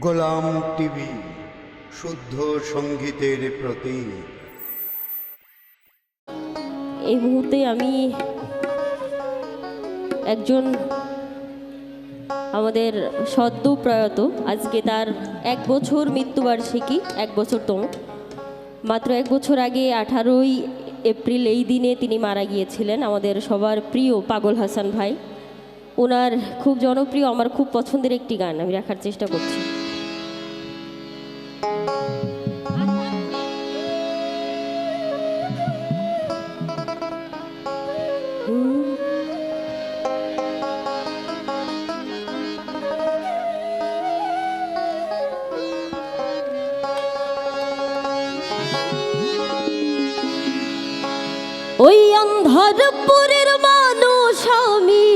গোলাম TV, শুদ্ধ সঙ্গীতের প্রতীক। এই মুহূর্তে আমি একজন আমাদের সদ্য প্রয়াত, আজকে তার এক বছর মৃত্যুবার্ষিকী, এক বছর বছরতম। মাত্র এক বছর আগে আঠারোই এপ্রিল এই দিনে তিনি মারা গিয়েছিলেন আমাদের সবার প্রিয় পাগল হাসান ভাই। ওনার খুব জনপ্রিয়, আমার খুব পছন্দের একটি গান, আমি রাখার চেষ্টা করছি। অন্ধারপুরের মানুষ আমি।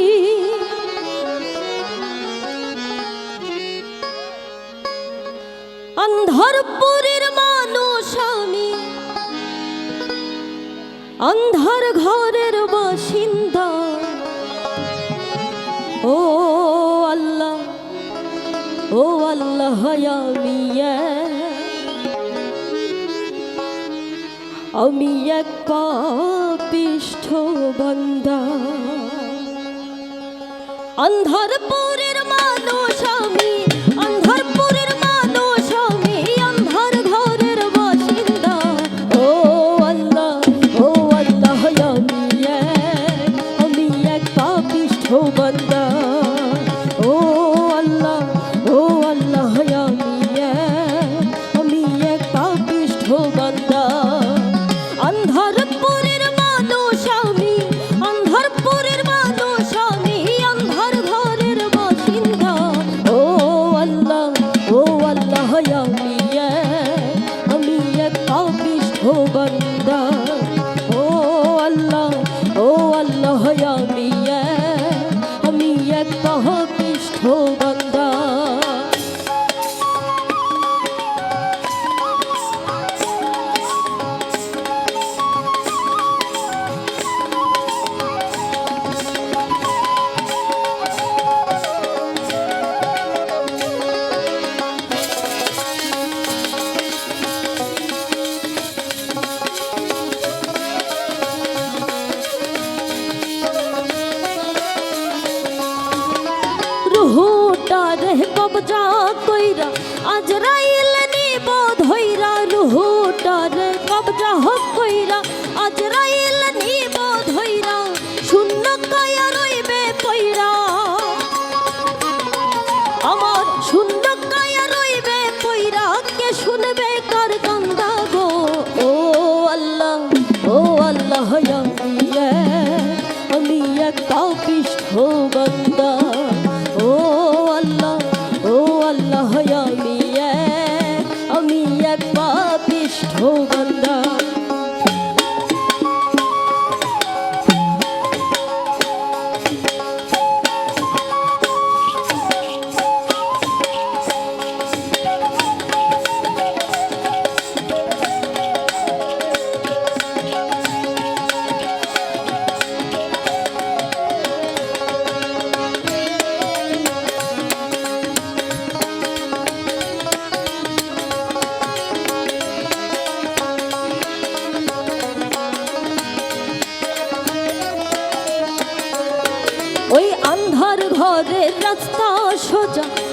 অন্ধারপুরের মানুষ আমি। অন্ধার ঘরের বাসিন্দা। ও আল্লাহ ও আল্লাহ আমি আমি এক পাপিষ্ঠ বন্দা অন্ধরপুরের মানুষ আমি, অন্ধারপুরের মানুষ আমি, অন্ধর ঘরের বাসিন্দা। ও আল্লাহ ও আল্লাহ, আমি এক আমি এক পাপিষ্ঠ আমি এক, আমি এক তহ বান্দা 저 রাস্তা সোজা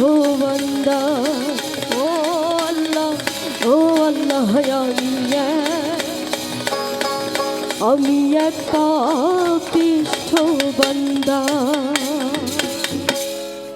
পাপিষ্ঠ বান্দা ও আল্লাহ ও আমি এক পাপিষ্ঠ বান্দা।